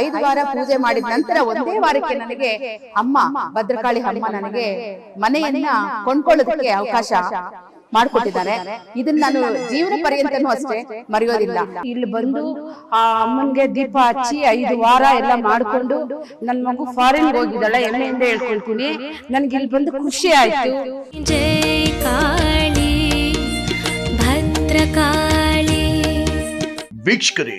ಐದು ವಾರ ಪೂಜೆ ಮಾಡಿದ ನಂತರ ಒಂದೇ ವಾರಕ್ಕೆ ನನಗೆ ಅಮ್ಮ ಭದ್ರಕಾಳಿ ಅಮ್ಮ ನನಗೆ ಮನೆಯನ್ನ ಕೊಂಡ್ಕೊಳ್ಳೋದಕ್ಕೆ ಅವಕಾಶ ಮಾಡ್ಕೊಟ್ಟಿದ್ದಾರೆ. ಇದನ್ನ ನಾನು ಜೀವನ ಪರ್ಯಂತನೂ ಅಷ್ಟೇ ಮರೆಯೋದಿಲ್ಲ. ಇಲ್ಲಿ ಬಂದು ಆ ಅಮ್ಮನ್ಗೆ ದೀಪ ಹಚ್ಚಿ ಐದು ವಾರ ಎಲ್ಲ ಮಾಡ್ಕೊಂಡು ನನ್ನ ಮಗು ಫಾರಿನ್ ಹೋಗಿದ್ದಾಳೆ ಎಣ್ಣೆಯಿಂದ ಹೇಳ್ಕೊಳ್ತೀನಿ. ನನ್ಗೆ ಇಲ್ಲಿ ಬಂದು ಖುಷಿ ಆಯ್ತು. ಭದ್ರಕಾಳಿ. ವೀಕ್ಷಕರೇ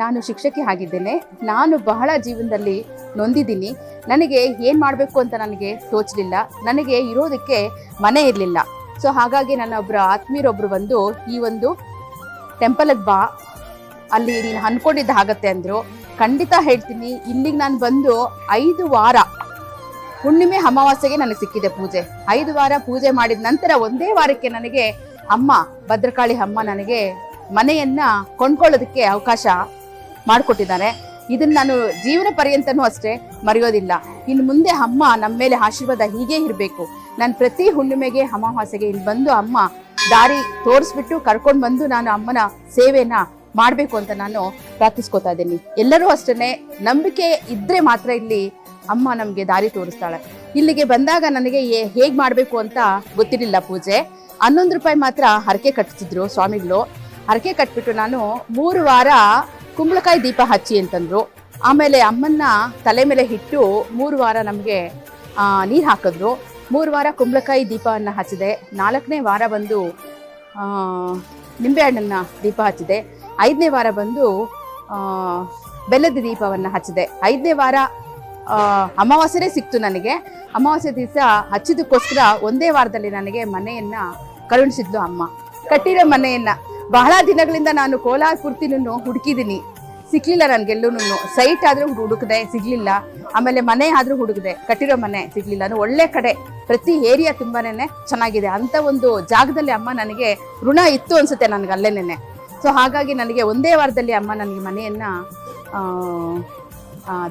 ನಾನು ಶಿಕ್ಷಕಿ ಆಗಿದ್ದೇನೆ. ನಾನು ಬಹಳ ಜೀವನದಲ್ಲಿ ನೊಂದಿದ್ದೀನಿ. ನನಗೆ ಏನು ಮಾಡಬೇಕು ಅಂತ ನನಗೆ ತೋಚಲಿಲ್ಲ. ನನಗೆ ಇರೋದಕ್ಕೆ ಮನೆ ಇರಲಿಲ್ಲ. ಸೊ ಹಾಗಾಗಿ ನನ್ನ ಆತ್ಮೀಯರೊಬ್ಬರು ಬಂದು ಈ ಒಂದು ಟೆಂಪಲ್ಗೆ ಬಾ. ಅಲ್ಲಿ ನೀನು ಅನ್ಕೊಂಡಿದ್ದು ಆಗತ್ತೆ ಅಂದರು. ಖಂಡಿತ ಹೇಳ್ತೀನಿ, ಇಲ್ಲಿಗೆ ನಾನು ಬಂದು ಐದು ವಾರ ಹುಣ್ಣಿಮೆ ಅಮಾವಾಸ್ಯೆಗೆ ನನಗೆ ಸಿಕ್ಕಿದೆ ಪೂಜೆ. ಐದು ವಾರ ಪೂಜೆ ಮಾಡಿದ ನಂತರ ಒಂದೇ ವಾರಕ್ಕೆ ನನಗೆ ಅಮ್ಮ, ಭದ್ರಕಾಳಿ ಅಮ್ಮ ನನಗೆ ಮನೆಯನ್ನು ಕೊಂಡ್ಕೊಳ್ಳೋದಕ್ಕೆ ಅವಕಾಶ ಮಾಡಿಕೊಟ್ಟಿದ್ದಾರೆ. ಇದನ್ನು ನಾನು ಜೀವನ ಪರ್ಯಂತನೂ ಅಷ್ಟೇ ಮರೆಯೋದಿಲ್ಲ. ಇನ್ನು ಮುಂದೆ ಅಮ್ಮ ನಮ್ಮ ಮೇಲೆ ಆಶೀರ್ವಾದ ಹೀಗೆ ಇರಬೇಕು. ನಾನು ಪ್ರತಿ ಹುಣ್ಣಿಮೆಗೆ, ಅಮಾವಾಸ್ಯೆಗೆ ಇಲ್ಲಿ ಬಂದು ಅಮ್ಮ ದಾರಿ ತೋರಿಸ್ಬಿಟ್ಟು ಕರ್ಕೊಂಡು ಬಂದು ನಾನು ಅಮ್ಮನ ಸೇವೆಯನ್ನು ಮಾಡಬೇಕು ಅಂತ ನಾನು ಪ್ರಾರ್ಥಿಸ್ಕೋತಾ ಇದ್ದೀನಿ. ಎಲ್ಲರೂ ಅಷ್ಟೇ ನಂಬಿಕೆ ಇದ್ದರೆ ಮಾತ್ರ ಇಲ್ಲಿ ಅಮ್ಮ ನಮಗೆ ದಾರಿ ತೋರಿಸ್ತಾಳೆ. ಇಲ್ಲಿಗೆ ಬಂದಾಗ ನನಗೆ ಹೇಗೆ ಮಾಡಬೇಕು ಅಂತ ಗೊತ್ತಿರಲಿಲ್ಲ ಪೂಜೆ. ಹನ್ನೊಂದು ರೂಪಾಯಿ ಮಾತ್ರ ಹರಕೆ ಕಟ್ಟಿಸಿದ್ರು ಸ್ವಾಮಿಗಳು. ಹರಕೆ ಕಟ್ಬಿಟ್ಟು ನಾನು ಮೂರು ವಾರ ಕುಂಬಳಕಾಯಿ ದೀಪ ಹಚ್ಚಿ ಅಂತಂದ್ರು. ಆಮೇಲೆ ಅಮ್ಮನ್ನ ತಲೆ ಮೇಲೆ ಇಟ್ಟು ಮೂರು ವಾರ ನಮಗೆ ನೀರು ಹಾಕಿದ್ರು. ಮೂರು ವಾರ ಕುಂಬಳಕಾಯಿ ದೀಪವನ್ನು ಹಚ್ಚಿದೆ. ನಾಲ್ಕನೇ ವಾರ ಬಂದು ನಿಂಬೆಹಣ್ಣನ್ನು ದೀಪ ಹಚ್ಚಿದೆ. ಐದನೇ ವಾರ ಬಂದು ಬೆಲ್ಲದ ದೀಪವನ್ನು ಹಚ್ಚಿದೆ. ಐದನೇ ವಾರ ಅಮಾವಾಸ್ಯೆ ಅಮಾವಾಸ್ಯೆನೇ ಸಿಕ್ತು ನನಗೆ. ಅಮಾವಾಸ್ಯೆ ದಿವಸ ಹಚ್ಚಿದಕ್ಕೋಸ್ಕರ ಒಂದೇ ವಾರದಲ್ಲಿ ನನಗೆ ಮನೆಯನ್ನು ಕರುಣಿಸಿದ್ಲು ಅಮ್ಮ. ಕಟ್ಟಿರೋ ಮನೆಯನ್ನ. ಬಹಳ ದಿನಗಳಿಂದ ನಾನು ಕೋಲಾರ ಕುರ್ತಿನೂ ಹುಡುಕಿದ್ದೀನಿ ಸಿಗ್ಲಿಲ್ಲ ಎಲ್ಲೂನು ಸೈಟ್ ಆದ್ರೂ ಹುಡುಕಿದೆ ಸಿಗ್ಲಿಲ್ಲ. ಆಮೇಲೆ ಮನೆ ಆದ್ರೂ ಹುಡುಕದೆ. ಕಟ್ಟಿರೋ ಮನೆ ಸಿಗ್ಲಿಲ್ಲ. ಅದು ಒಳ್ಳೆ ಕಡೆ. ಪ್ರತಿ ಏರಿಯಾ ತುಂಬಾನೇ ಚೆನ್ನಾಗಿದೆ. ಅಂತ ಒಂದು ಜಾಗದಲ್ಲಿ ಅಮ್ಮ ನನಗೆ ಋಣ ಇತ್ತು ಅನ್ಸುತ್ತೆ ನನಗೆ ಅಲ್ಲೇನೆ ಸೊ ಹಾಗಾಗಿ ನನಗೆ ಒಂದೇ ವಾರದಲ್ಲಿ ಅಮ್ಮ ನನಗೆ ಮನೆಯನ್ನ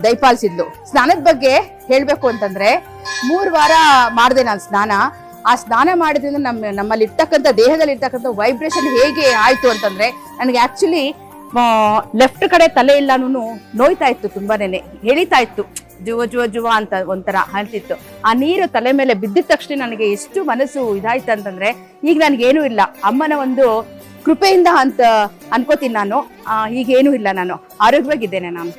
ದಯಪಾಲಿಸಿದ್ಲು. ಸ್ನಾನದ ಬಗ್ಗೆ ಹೇಳಬೇಕು ಅಂತಂದ್ರೆ ಮೂರು ವಾರ ಮಾಡಿದೆ ನಾನು ಸ್ನಾನ. ಆ ಸ್ನಾನ ಮಾಡಿದ್ರಿಂದ ನಮ್ಮ, ನಮ್ಮಲ್ಲಿ ಇರ್ತಕ್ಕಂಥ ದೇಹದಲ್ಲಿ ಇರ್ತಕ್ಕಂಥ ವೈಬ್ರೇಷನ್ ಹೇಗೆ ಆಯಿತು ಅಂತಂದ್ರೆ ನನಗೆ ಆಕ್ಚುಲಿ ಲೆಫ್ಟ್ ಕಡೆ ತಲೆ ಎಲ್ಲಾನು ನೋಯ್ತಾ ಇತ್ತು ತುಂಬಾನೇ ಹೇಳಿತಾ ಇತ್ತು. ಜುವ ಜುವ ಜುವ ಅಂತ ಒಂಥರ ಅಂತಿತ್ತು ಆ ನೀರು ತಲೆ ಮೇಲೆ ಬಿದ್ದಿದ ತಕ್ಷಣ ನನಗೆ ಎಷ್ಟು ಮನಸ್ಸು ಇದಾಯ್ತು ಅಂತಂದ್ರೆ, ಈಗ ನನಗೇನೂ ಇಲ್ಲ. ಅಮ್ಮನ ಒಂದು ಕೃಪೆಯಿಂದ ಅಂತ ಅನ್ಕೋತೀನಿ ನಾನು. ಈಗೇನೂ ಇಲ್ಲ ನಾನು. ಆರೋಗ್ಯವಾಗಿದ್ದೇನೆ ನಾನು.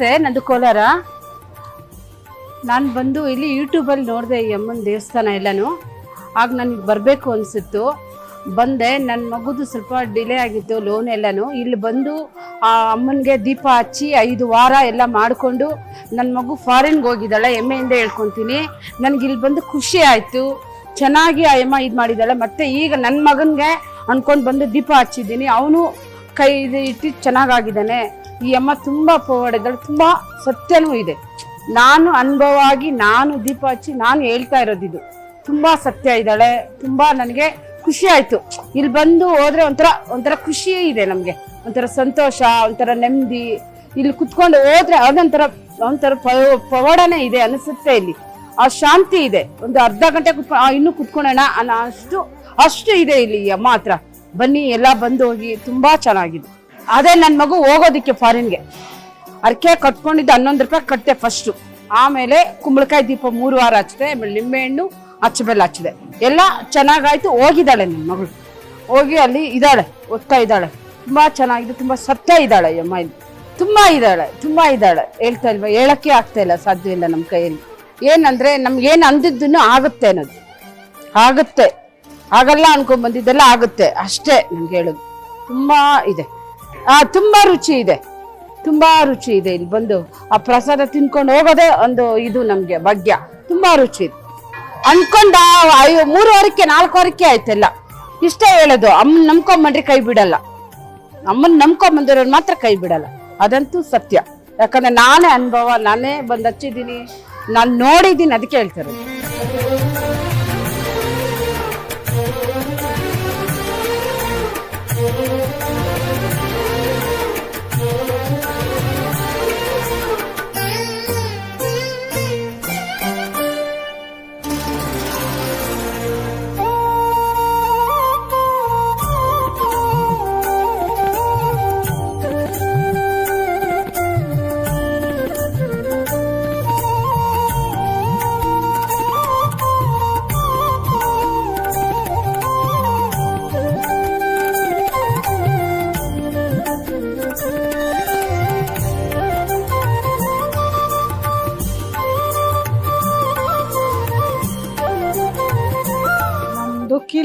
ನಮಸ್ತೆ, ನಂದು ಕೋಲಾರ. ನಾನು ಬಂದು ಇಲ್ಲಿ ಯೂಟ್ಯೂಬಲ್ಲಿ ನೋಡಿದೆ ಈ ಅಮ್ಮನ ದೇವಸ್ಥಾನ ಎಲ್ಲನೂ. ಆಗ ನನಗೆ ಬರಬೇಕು ಅನಿಸಿತ್ತು. ಬಂದೆ ನನ್ನ ಮಗುದು ಸ್ವಲ್ಪ ಡಿಲೇ ಆಗಿತ್ತು ಲೋನ್ ಎಲ್ಲನೂ. ಇಲ್ಲಿ ಬಂದು ಆ ಅಮ್ಮನಿಗೆ ದೀಪ ಹಚ್ಚಿ ಐದು ವಾರ ಎಲ್ಲ ಮಾಡಿಕೊಂಡು ನನ್ನ ಮಗು ಫಾರಿನ್ಗೆ ಹೋಗಿದ್ದಾಳೆ, ಹೆಮ್ಮೆಯಿಂದ ಹೇಳ್ಕೊತೀನಿ. ನನಗೆ ಇಲ್ಲಿ ಬಂದು ಖುಷಿ ಆಯಿತು. ಚೆನ್ನಾಗಿ ಆ ಅಮ್ಮ ಇದು ಮಾಡಿದ್ದಾಳೆ. ಮತ್ತು ಈಗ ನನ್ನ ಮಗನಿಗೆ ಅಂದ್ಕೊಂಡು ಬಂದು ದೀಪ ಹಚ್ಚಿದ್ದೀನಿ. ಅವನು ಕೈ ಇದು ಇಟ್ಟು ಚೆನ್ನಾಗಾಗಿದ್ದಾನೆ. ಈ ಅಮ್ಮ ತುಂಬ ಪೋವಾಡಿದ್ದಾಳೆ ತುಂಬಾ ಸತ್ಯನೂ ಇದೆ. ನಾನು ಅನುಭವ ಆಗಿ ನಾನು ದೀಪ ಹಚ್ಚಿ, ನಾನು ಹೇಳ್ತಾ ಇರೋದಿದು ತುಂಬಾ ಸತ್ಯ ಇದ್ದಾಳೆ, ತುಂಬಾ ನನಗೆ ಖುಷಿ ಆಯ್ತು. ಇಲ್ಲಿ ಬಂದು ಹೋದ್ರೆ ಒಂಥರ ಒಂಥರ ಖುಷಿ ಇದೆ ನಮಗೆ. ಒಂಥರ ಸಂತೋಷ, ಒಂಥರ ನೆಮ್ಮದಿ. ಇಲ್ಲಿ ಕುತ್ಕೊಂಡು ಹೋದ್ರೆ ಅದೊಂಥರ, ಒಂಥರ ಪವಾಡನೇ ಇದೆ ಅನಿಸುತ್ತೆ ಇಲ್ಲಿ. ಆ ಶಾಂತಿ ಇದೆ. ಒಂದು ಅರ್ಧ ಗಂಟೆ ಕುತ್ಕೊ ಇನ್ನೂ ಕುತ್ಕೊಳ್ಳೋಣ ಅನ್ನೋ ಅಷ್ಟು ಅಷ್ಟು ಇದೆ ಇಲ್ಲಿ ಹತ್ರ. ಬನ್ನಿ, ಎಲ್ಲ ಬಂದು ಹೋಗಿ, ತುಂಬಾ ಚೆನ್ನಾಗಿದೆ. ಅದೇ ನನ್ನ ಮಗು ಹೋಗೋದಿಕ್ಕೆ ಫಾರಿನ್ಗೆ ಅರ್ಕೆ ಕಟ್ಕೊಂಡಿದ್ದು ಹನ್ನೊಂದು ರೂಪಾಯಿ ಕಟ್ಟೆ ಫಸ್ಟು ಆಮೇಲೆ ಕುಂಬಳಕಾಯಿ ದೀಪ ಮೂರು ವಾರ ಹಚ್ಚಿದೆ, ಆಮೇಲೆ ನಿಂಬೆಹಣ್ಣು ಅಚ್ಚಬೆಲ್ಲ ಹಚ್ಚಿದೆ. ಎಲ್ಲ ಚೆನ್ನಾಗಾಯ್ತು, ಹೋಗಿದ್ದಾಳೆ ನನ್ನ ಮಗಳು. ಹೋಗಿ ಅಲ್ಲಿ ಇದ್ದಾಳೆ, ಓದ್ತಾ ಇದ್ದಾಳೆ. ತುಂಬ ಚೆನ್ನಾಗಿದೆ, ತುಂಬ ಸತ್ಯ ಇದ್ದಾಳೆ ಅಮ್ಮ ಇಲ್ಲಿ. ತುಂಬ ಇದ್ದಾಳೆ ತುಂಬ ಇದ್ದಾಳೆ. ಹೇಳ್ತಾ ಇಲ್ವಾ, ಹೇಳಕ್ಕೆ ಆಗ್ತಾ ಇಲ್ಲ ಸಾಧ್ಯ ಇಲ್ಲ ನಮ್ಮ ಕೈಯಲ್ಲಿ. ಏನಂದ್ರೆ ನಮ್ಗೇನು ಅಂದಿದ್ದನ್ನು ಆಗುತ್ತೆ ಅನ್ನೋದು. ಆಗುತ್ತೆ. ಆಗಲ್ಲ ಅನ್ಕೊಂಡ್ ಆಗುತ್ತೆ, ಅಷ್ಟೇ ನಮ್ಗೆ ಹೇಳೋದು. ತುಂಬ ಇದೆ. ಆ, ತುಂಬಾ ರುಚಿ ಇದೆ. ತುಂಬಾ ರುಚಿ ಇದೆ. ಇಲ್ಲಿ ಬಂದು ಆ ಪ್ರಸಾದ ತಿನ್ಕೊಂಡು ಹೋಗೋದೇ ಒಂದು ಇದು ನಮ್ಗೆ, ಭಾಗ್ಯ. ತುಂಬಾ ರುಚಿ ಇದೆ. ಅನ್ಕೊಂಡ ಅಯ್ಯೋ ಮೂರುವರೆಕ್ಕೆ ನಾಲ್ಕುವರೆಕ್ಕೆ ಆಯ್ತೆಲ್ಲ. ಇಷ್ಟೇ ಹೇಳೋದು, ಅಮ್ಮನ್ ನಂಬ್ಕೊಂಬಂದ್ರೆ ಕೈ ಬಿಡಲ್ಲ. ಅಮ್ಮನ್ ನಂಬ್ಕೊಂಬಂದಿರೋರು ಮಾತ್ರ ಕೈ ಬಿಡಲ್ಲ. ಅದಂತೂ ಸತ್ಯ. ಯಾಕಂದ್ರೆ ನಾನೇ ಅನುಭವ, ನಾನೇ ಬಂದು ಹಚ್ಚಿದ್ದೀನಿ, ನಾನು ನೋಡಿದ್ದೀನಿ, ಅದಕ್ಕೆ ಹೇಳ್ತಾರೆ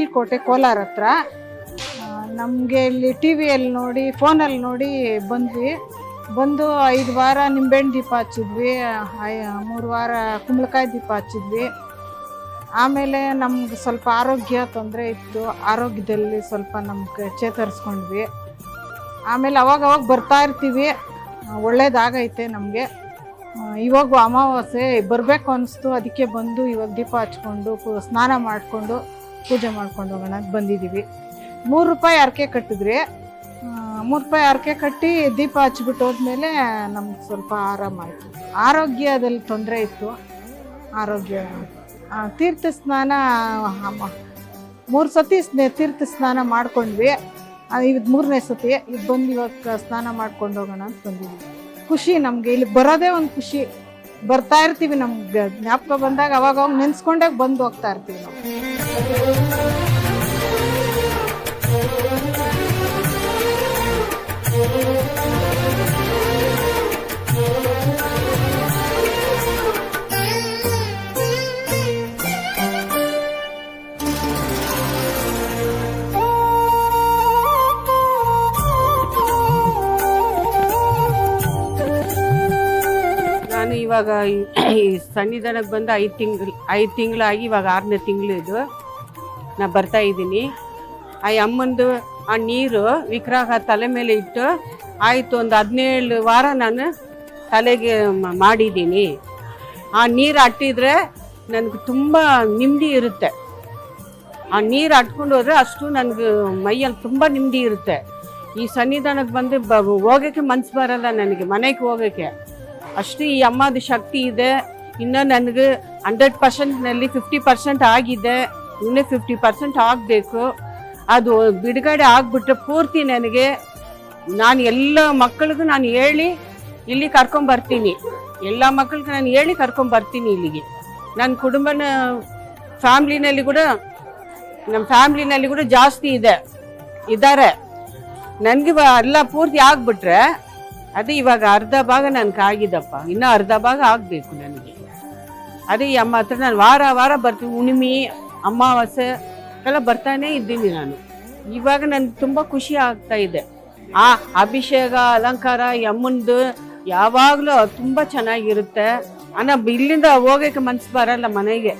ಕೀಲ್ಕೋಟೆ ಕೋಲಾರ ಹತ್ರ. ನಮಗೆ ಇಲ್ಲಿ ಟಿ ವಿಯಲ್ಲಿ ನೋಡಿ, ಫೋನಲ್ಲಿ ನೋಡಿ ಬಂದ್ವಿ. ಬಂದು ಐದು ವಾರ ನಿಂಬೆಹಣ್ಣು ದೀಪ ಹಚ್ಚಿದ್ವಿ. ಮೂರು ವಾರ ಕುಂಬಳಕಾಯಿ ದೀಪ ಹಚ್ಚಿದ್ವಿ. ಆಮೇಲೆ ನಮ್ಗೆ ಸ್ವಲ್ಪ ಆರೋಗ್ಯ ತೊಂದರೆ ಇತ್ತು. ಆರೋಗ್ಯದಲ್ಲಿ ಸ್ವಲ್ಪ ನಮ್ಗೆ ಚೇತರಿಸ್ಕೊಂಡ್ವಿ. ಆಮೇಲೆ ಅವಾಗ ಅವಾಗ ಬರ್ತಾ ಇರ್ತೀವಿ. ಒಳ್ಳೇದಾಗೈತೆ ನಮಗೆ. ಇವಾಗ ಅಮಾವಾಸ್ಯೆ, ಬರಬೇಕು ಅನ್ನಿಸ್ತು ಅದಕ್ಕೆ ಬಂದು ಇವಾಗ ದೀಪ ಹಚ್ಕೊಂಡು, ಸ್ನಾನ ಮಾಡಿಕೊಂಡು ಪೂಜೆ ಮಾಡ್ಕೊಂಡು ಹೋಗೋಣ ಅಂತ ಬಂದಿದ್ದೀವಿ ಮೂರು ರೂಪಾಯಿ ಅರ್ಕೆ ಕಟ್ಟಿದ್ರಿ. ಮೂರು ರೂಪಾಯಿ ಅರ್ಕೆ ಕಟ್ಟಿ ದೀಪ ಹಚ್ಬಿಟ್ಟು ಹೋದ್ಮೇಲೆ ನಮ್ಗೆ ಸ್ವಲ್ಪ ಆರಾಮಾಯಿತು ಆರೋಗ್ಯದಲ್ಲಿ ತೊಂದರೆ ಇತ್ತು. ಆರೋಗ್ಯ ತೀರ್ಥ ಸ್ನಾನ ಮೂರು ಸತಿ ಸ್ನೇ, ತೀರ್ಥ ಸ್ನಾನ ಮಾಡ್ಕೊಂಡ್ವಿ. ಇದು ಮೂರನೇ ಸತಿ, ಇದು ಬಂದು ಇವಾಗ ಸ್ನಾನ ಮಾಡ್ಕೊಂಡು ಹೋಗೋಣ ಅಂತ ಬಂದಿದ್ವಿ. ಖುಷಿ ನಮಗೆ, ಇಲ್ಲಿ ಬರೋದೇ ಒಂದು ಖುಷಿ. ಬರ್ತಾ ಇರ್ತೀವಿ ನಮ್ಗೆ, ಜ್ಞಾಪಕ ಬಂದಾಗ ಅವಾಗ ಅವಾಗ ನೆನೆಸ್ಕೊಂಡಾಗ ಬಂದು ಹೋಗ್ತಾ ಇರ್ತೀವಿ ನಾವು. ಇವಾಗ ಈ- ಈ ಸನ್ನಿಧಾನಕ್ಕೆ ಬಂದು ಐದು ತಿಂಗಳು ಐದು ತಿಂಗಳಾಗಿ ಇವಾಗ ಆರನೇ ತಿಂಗಳು ಇದು. ನಾ ಬರ್ತಾ ಇದ್ದೀನಿ. ಆ ಅಮ್ಮಂದು ಆ ನೀರು ವಿಗ್ರಹ ತಲೆ ಮೇಲೆ ಇಟ್ಟು ಆಯಿತು ಒಂದು ಹದಿನೇಳು ವಾರ ನಾನು ತಲೆಗೆ ಮಾಡಿದ್ದೀನಿ. ಆ ನೀರು ಅಟ್ಟಿದ್ರೆ ನನಗೆ ತುಂಬ ನೆಮ್ಮದಿ ಇರುತ್ತೆ. ಆ ನೀರು ಅಟ್ಕೊಂಡು ಹೋದ್ರೆ ಅಷ್ಟು ನನಗೆ ಮೈಯಲ್ಲಿ ತುಂಬ ನೆಮ್ಮದಿ ಇರುತ್ತೆ. ಈ ಸನ್ನಿಧಾನಕ್ಕೆ ಬಂದು ಬ, ಹೋಗೋಕ್ಕೆ ಮನ್ಸು ಬರಲ್ಲ ನನಗೆ, ಮನೆಗೆ ಹೋಗೋಕ್ಕೆ. ಅಷ್ಟು ಈ ಅಮ್ಮದ ಶಕ್ತಿ ಇದೆ. ಇನ್ನೂ ನನಗೆ ಹಂಡ್ರೆಡ್ ಪರ್ಸೆಂಟ್ನಲ್ಲಿ ಫಿಫ್ಟಿ ಪರ್ಸೆಂಟ್ ಆಗಿದೆ. ಇನ್ನೂ ಫಿಫ್ಟಿ ಪರ್ಸೆಂಟ್ ಆಗಬೇಕು. ಅದು ಬಿಡುಗಡೆ ಆಗಿಬಿಟ್ರೆ ಪೂರ್ತಿ ನನಗೆ ನಾನು ಎಲ್ಲ ಮಕ್ಕಳಿಗೂ ನಾನು ಹೇಳಿ ಇಲ್ಲಿ ಕರ್ಕೊಂಬರ್ತೀನಿ ಎಲ್ಲ ಮಕ್ಕಳಿಗೂ ನಾನು ಹೇಳಿ ಕರ್ಕೊಂಬರ್ತೀನಿ ಇಲ್ಲಿಗೆ. ನನ್ನ ಕುಟುಂಬನ ಫ್ಯಾಮ್ಲಿನಲ್ಲಿ ಕೂಡ ನಮ್ಮ ಫ್ಯಾಮ್ಲಿನಲ್ಲಿ ಕೂಡ ಜಾಸ್ತಿ ಇದೆ, ಇದ್ದಾರೆ. ನನಗೆ ಎಲ್ಲ ಪೂರ್ತಿ ಆಗಿಬಿಟ್ರೆ ಅದೇ ಇವಾಗ ಅರ್ಧ ಭಾಗ ನನಗೆ ಆಗಿದಪ್ಪ. ಇನ್ನೂ ಅರ್ಧ ಭಾಗ ಆಗಬೇಕು ನನಗೆ. ಅದೇ ಈ ಅಮ್ಮ ಹತ್ರ ನಾನು ವಾರ ವಾರ ಬರ್ತೀನಿ ಹುಣ್ಣಿಮೆ ಅಮಾವಾಸ್ಯೆ ಎಲ್ಲ ಬರ್ತಾನೆ ಇದ್ದೀನಿ ನಾನು. ಇವಾಗ ನನ್ಗೆ ತುಂಬ ಖುಷಿ ಆಗ್ತಾ ಇದೆ. ಆ ಅಭಿಷೇಕ, ಅಲಂಕಾರ, ಯಮ್ಮಂದು ಯಾವಾಗಲೂ ತುಂಬ ಚೆನ್ನಾಗಿರುತ್ತೆ. ಅನ್ನ ಇಲ್ಲಿಂದ ಹೋಗಕ್ಕೆ ಮನ್ಸು ಬರಲ್ಲ ಮನೆಗೆ.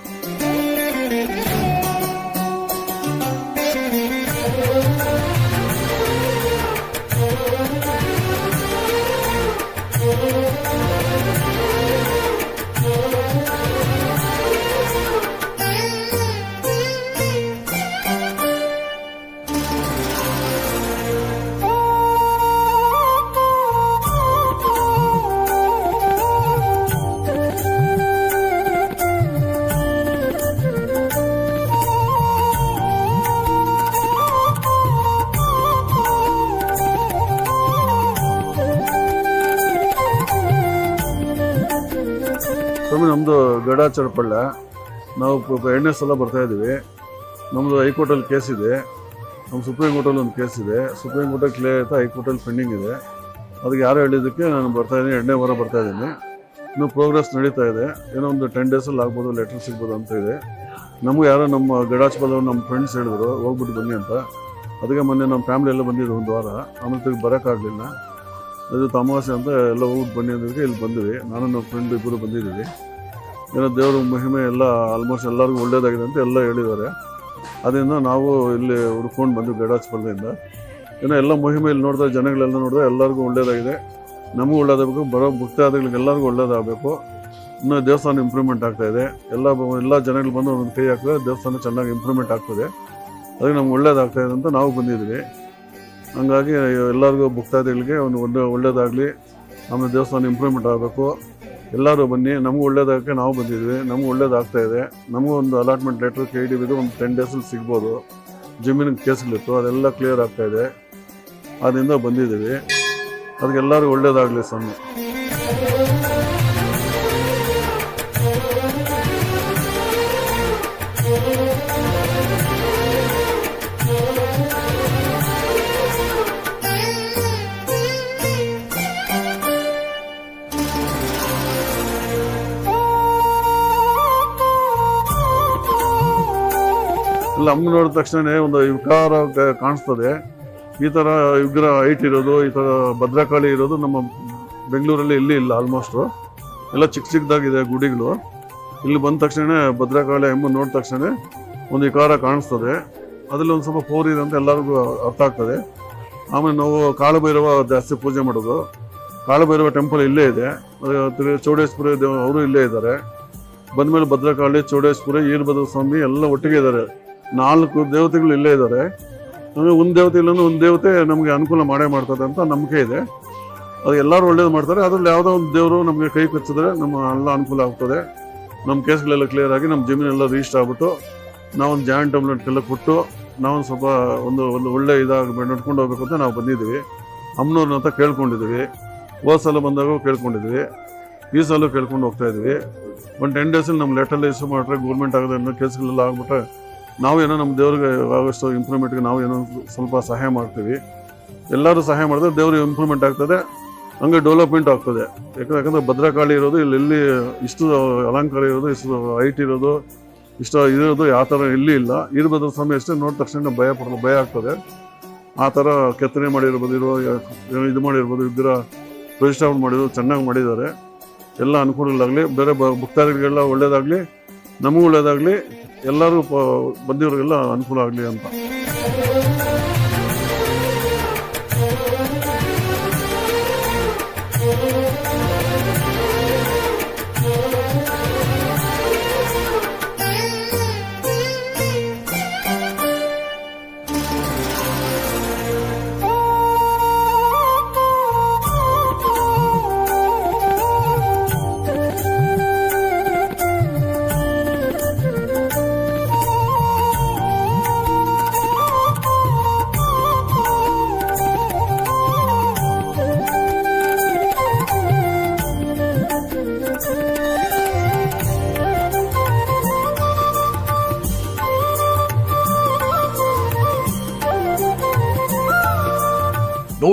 ಸ್ವಾಮಿ ಗಡ ಗಡಾಚರಪಳ್ಳ ನಾವು ಎರಡನೇ ಸಲ ಬರ್ತಾ ಇದ್ದೀವಿ. ನಮ್ಮದು ಹೈಕೋರ್ಟಲ್ಲಿ ಕೇಸ್ ಇದೆ. ನಮ್ಮ ಸುಪ್ರೀಂ ಕೋರ್ಟಲ್ಲಿ ಒಂದು ಕೇಸ್ ಇದೆ. ಸುಪ್ರೀಂ ಕೋರ್ಟಲ್ಲಿ ಕ್ಲಿಯರ್ ಆಯಿತಾ ಹೈಕೋರ್ಟಲ್ಲಿ ಪೆಂಡಿಂಗ್ ಇದೆ. ಅದಕ್ಕೆ ಯಾರು ಹೇಳಿದ್ದಕ್ಕೆ ನಾನು ಬರ್ತಾ ಇದ್ದೀನಿ. ಎರಡನೇ ವಾರ ಬರ್ತಾ ಇದ್ದೀನಿ. ಇನ್ನೂ ಪ್ರೋಗ್ರೆಸ್ ನಡೀತಾ ಇದೆ. ಏನೋ ಒಂದು ಟೆನ್ ಡೇಸಲ್ಲಿ ಆಗ್ಬೋದು ಲೆಟರ್ ಸಿಗ್ಬೋದು ಅಂತ ಇದೆ. ನಮಗೂ ಯಾರೋ ನಮ್ಮ ಗಡಾಚ್ಪಲ್ ನಮ್ಮ ಫ್ರೆಂಡ್ಸ್ ಹೇಳಿದ್ರು, ಹೋಗ್ಬಿಟ್ಟು ಬನ್ನಿ ಅಂತ. ಅದಕ್ಕೆ ಮೊನ್ನೆ ನಮ್ಮ ಫ್ಯಾಮಿಲಿ ಎಲ್ಲ ಬಂದಿದ್ದು ಒಂದು ವಾರ. ಆಮೇಲೆ ತಿರುಗಿ ಬರೋಕ್ಕಾಗಲಿಲ್ಲ ಅದು ತಮಾಷೆ ಅಂತ ಎಲ್ಲ ಹೋಗ್ಬಿಟ್ಟು ಬನ್ನಿ ಅಂದಿದ್ದಕ್ಕೆ ಇಲ್ಲಿ ಬಂದಿವಿ. ನಾನು, ನಮ್ಮ ಫ್ರೆಂಡ್ ಇಬ್ಬರು ಬಂದಿದ್ದೀವಿ. ಏನೋ ದೇವರ ಮಹಿಮೆ ಎಲ್ಲ ಆಲ್ಮೋಸ್ಟ್ ಎಲ್ಲರಿಗೂ ಒಳ್ಳೇದಾಗಿದೆ ಅಂತ ಎಲ್ಲ ಹೇಳಿದ್ದಾರೆ. ಅದರಿಂದ ನಾವು ಇಲ್ಲಿ ಹುಡ್ಕೊಂಡು ಬಂದ್ವಿ ಗಡಾಚ್ಪಲ್ದಿಂದ ಏನೋ ಎಲ್ಲ ಮಹಿಮೆ ಇಲ್ಲಿ ನೋಡಿದ್ರೆ, ಜನಗಳೆಲ್ಲ ನೋಡಿದ್ರೆ ಎಲ್ಲರಿಗೂ ಒಳ್ಳೇದಾಗಿದೆ. ನಮಗೂ ಒಳ್ಳೇದಾಗಬೇಕು, ಬರೋ ಭಕ್ತಾದಿಗಳಿಗೆ ಎಲ್ಲರಿಗೂ ಒಳ್ಳೇದಾಗಬೇಕು. ಇನ್ನೂ ದೇವಸ್ಥಾನ ಇಂಪ್ರೂವ್ಮೆಂಟ್ ಆಗ್ತಾ ಇದೆ. ಎಲ್ಲ ಎಲ್ಲ ಜನಗಳು ಬಂದು ಒಂದೊಂದು ಕೈ ಹಾಕಿದ್ರೆ ದೇವಸ್ಥಾನ ಚೆನ್ನಾಗಿ ಇಂಪ್ರೂವ್ಮೆಂಟ್ ಆಗ್ತದೆ. ಅದಕ್ಕೆ ನಮ್ಗೆ ಒಳ್ಳೇದಾಗ್ತಾಯಿದೆ ಅಂತ ನಾವು ಬಂದಿದ್ವಿ ಹಂಗಾಗಿ ಎಲ್ಲರಿಗೂ ಭಕ್ತಾದಿಗಳಿಗೆ ಒಂದು ಒಳ್ಳೆ, ಒಳ್ಳೇದಾಗಲಿ. ಆಮೇಲೆ ದೇವಸ್ಥಾನ ಇಂಪ್ರೂವ್ಮೆಂಟ್ ಆಗಬೇಕು. ಎಲ್ಲರೂ ಬನ್ನಿ, ನಮಗೂ ಒಳ್ಳೇದಾಗಕ್ಕೆ ನಾವು ಬಂದಿದ್ವಿ, ನಮಗೂ ಒಳ್ಳೇದಾಗ್ತಾ ಇದೆ. ನಮಗೂ ಒಂದು ಅಲಾಟ್ಮೆಂಟ್ ಲೆಟ್ರ್ ಕೆ ಡಿ ಬಿದ್ದು ಒಂದು ಟೆನ್ ಡೇಸಲ್ಲಿ ಸಿಗ್ಬೋದು. ಜಮೀನಿನ ಕೇಸ್ಗಳಿತ್ತು, ಅದೆಲ್ಲ ಕ್ಲಿಯರ್ ಆಗ್ತಾ ಇದೆ. ಅದರಿಂದ ಬಂದಿದ್ದೀವಿ. ಅದಕ್ಕೆಲ್ಲರಿಗೂ ಒಳ್ಳೇದಾಗಲಿ ಸ್ವಾಮಿ. ಇಲ್ಲ ಅಮ್ಮ ನೋಡಿದ ತಕ್ಷಣ ಒಂದು ವಿಕಾರ ಕಾಣಿಸ್ತದೆ. ಈ ಥರ ವಿಗ್ರಹ ಹೈಟ್ ಇರೋದು, ಈ ಥರ ಭದ್ರಕಾಳಿ ಇರೋದು ನಮ್ಮ ಬೆಂಗಳೂರಲ್ಲಿ ಇಲ್ಲಿ ಇಲ್ಲ ಆಲ್ಮೋಸ್ಟು ಎಲ್ಲ ಚಿಕ್ಕ ಚಿಕ್ಕದಾಗಿದೆ ಗುಡಿಗಳು. ಇಲ್ಲಿ ಬಂದ ತಕ್ಷಣ ಭದ್ರಕಾಳಿ ಅಮ್ಮ ನೋಡಿದ ತಕ್ಷಣ ಒಂದು ವಿಕಾರ ಕಾಣಿಸ್ತದೆ. ಅದರಲ್ಲಿ ಒಂದು ಸ್ವಲ್ಪ ಪೋರ್ ಇದೆ ಅಂತ ಎಲ್ಲರಿಗೂ ಅರ್ಥ ಆಗ್ತದೆ. ಆಮೇಲೆ ನಾವು ಕಾಳಭೈರವ ಜಾಸ್ತಿ ಪೂಜೆ ಮಾಡೋದು. ಕಾಳಭೈರವ ಟೆಂಪಲ್ ಇಲ್ಲೇ ಇದೆ. ಚೌಡೇಶ್ವರ ದೇವ ಅವರು ಇಲ್ಲೇ ಇದ್ದಾರೆ. ಬಂದಮೇಲೆ ಭದ್ರಕಾಳಿ, ಚೌಡೇಶ್ವರ ಈರ್ಭದ್ರ ಸ್ವಾಮಿ ಎಲ್ಲ ಒಟ್ಟಿಗೆ ಇದ್ದಾರೆ. ನಾಲ್ಕು ದೇವತೆಗಳು ಇಲ್ಲೇ ಇದ್ದಾರೆ. ಅಂದರೆ ಒಂದು ದೇವತೆ ಇಲ್ಲ ಒಂದು ದೇವತೆ ನಮಗೆ ಅನುಕೂಲ ಮಾಡೇ ಮಾಡ್ತದೆ ಅಂತ ನಂಬಿಕೆ ಇದೆ. ಅದು ಎಲ್ಲರೂ ಒಳ್ಳೇದು ಮಾಡ್ತಾರೆ. ಅದ್ರಲ್ಲಿ ಯಾವುದೋ ಒಂದು ದೇವರು ನಮಗೆ ಕೈ ಕಚ್ಚಿದ್ರೆ ನಮ್ಮ ಎಲ್ಲ ಅನುಕೂಲ ಆಗ್ತದೆ. ನಮ್ಮ ಕೇಸ್ಗಳೆಲ್ಲ ಕ್ಲಿಯರ್ ಆಗಿ ನಮ್ಮ ಜಮೀನೆಲ್ಲ ರಿಜಿಸ್ಟರ್ ಆಗ್ಬಿಟ್ಟು ನಾವೊಂದು ಜಾಯಿಂಟ್ ಟಮ್ಲೆಟ್ಗೆಲ್ಲ ಕೊಟ್ಟು ನಾವೊಂದು ಸ್ವಲ್ಪ ಒಂದು ಒಂದು ಒಳ್ಳೆ ಇದಾಗಿ ನಡ್ಕೊಂಡು ಹೋಗ್ಬೇಕು ಅಂತ ನಾವು ಬಂದಿದ್ದೀವಿ. ಅಮ್ಮನವ್ರನ್ನ ಅಂತ ಕೇಳ್ಕೊಂಡಿದ್ದೀವಿ. ಹೋದ ಸಲ ಬಂದಾಗ ಕೇಳ್ಕೊಂಡಿದ್ವಿ ಈ ಸಲ ಕೇಳ್ಕೊಂಡು ಹೋಗ್ತಾ ಇದ್ವಿ ಒಂದು ಟೆನ್ ಡೇಸಲ್ಲಿ ನಮ್ಮ ಲೆಟರ್ಲ್ಲಿ ಇಶ್ಯೂ ಮಾಡಿದ್ರೆ ಗೌರ್ಮೆಂಟ್ ಆಗದೆ ಕೇಸ್ಗಳೆಲ್ಲ ಆಗ್ಬಿಟ್ರೆ ನಾವು ಏನೋ ನಮ್ಮ ದೇವ್ರಿಗೆ ಆಗೋಷ್ಟು ಇಂಪ್ರೂವ್ಮೆಂಟ್ಗೆ ನಾವು ಏನೋ ಸ್ವಲ್ಪ ಸಹಾಯ ಮಾಡ್ತೀವಿ. ಎಲ್ಲರೂ ಸಹಾಯ ಮಾಡಿದ್ರೆ ದೇವ್ರಿಗೆ ಇಂಪ್ರೂವ್ಮೆಂಟ್ ಆಗ್ತದೆ, ಹಂಗೆ ಡೆವಲಪ್ಮೆಂಟ್ ಆಗ್ತದೆ. ಯಾಕಂದ್ರೆ ಯಾಕಂದ್ರೆ ಭದ್ರಕಾಳಿ ಇರೋದು, ಇಲ್ಲಿ ಇಷ್ಟು ಅಲಂಕಾರ ಇರೋದು, ಇಷ್ಟು ಹೈಟ್ ಇರೋದು, ಇಷ್ಟು ಇರೋದು ಯಾವ ಥರ ಇಲ್ಲಿ ಇಲ್ಲ. ಇರ್ಬೋದ್ರ ಸಮಯ ಅಷ್ಟೇ ನೋಡಿದ ತಕ್ಷಣ ಭಯ ಪಡೋದು, ಭಯ ಆಗ್ತದೆ. ಆ ಥರ ಕೆತ್ತನೆ ಮಾಡಿರ್ಬೋದು, ಇರೋ ಇದು ಮಾಡಿರ್ಬೋದು, ವಿಗ್ರಹ ಪ್ರತಿಷ್ಠಾಪನೆ ಮಾಡಿದ್ರು, ಚೆನ್ನಾಗಿ ಮಾಡಿದ್ದಾರೆ. ಎಲ್ಲ ಅನುಕೂಲಗಳಾಗಲಿ, ಬೇರೆ ಭಕ್ತಾದಿಗಳಿಗೆಲ್ಲ ಒಳ್ಳೇದಾಗಲಿ, ನಮಗೂ ಒಳ್ಳೇದಾಗಲಿ ಎಲ್ಲರೂ ಬಂದಿರೋರಿಗೆಲ್ಲ ಅನುಕೂಲ ಆಗಲಿ ಅಂತ.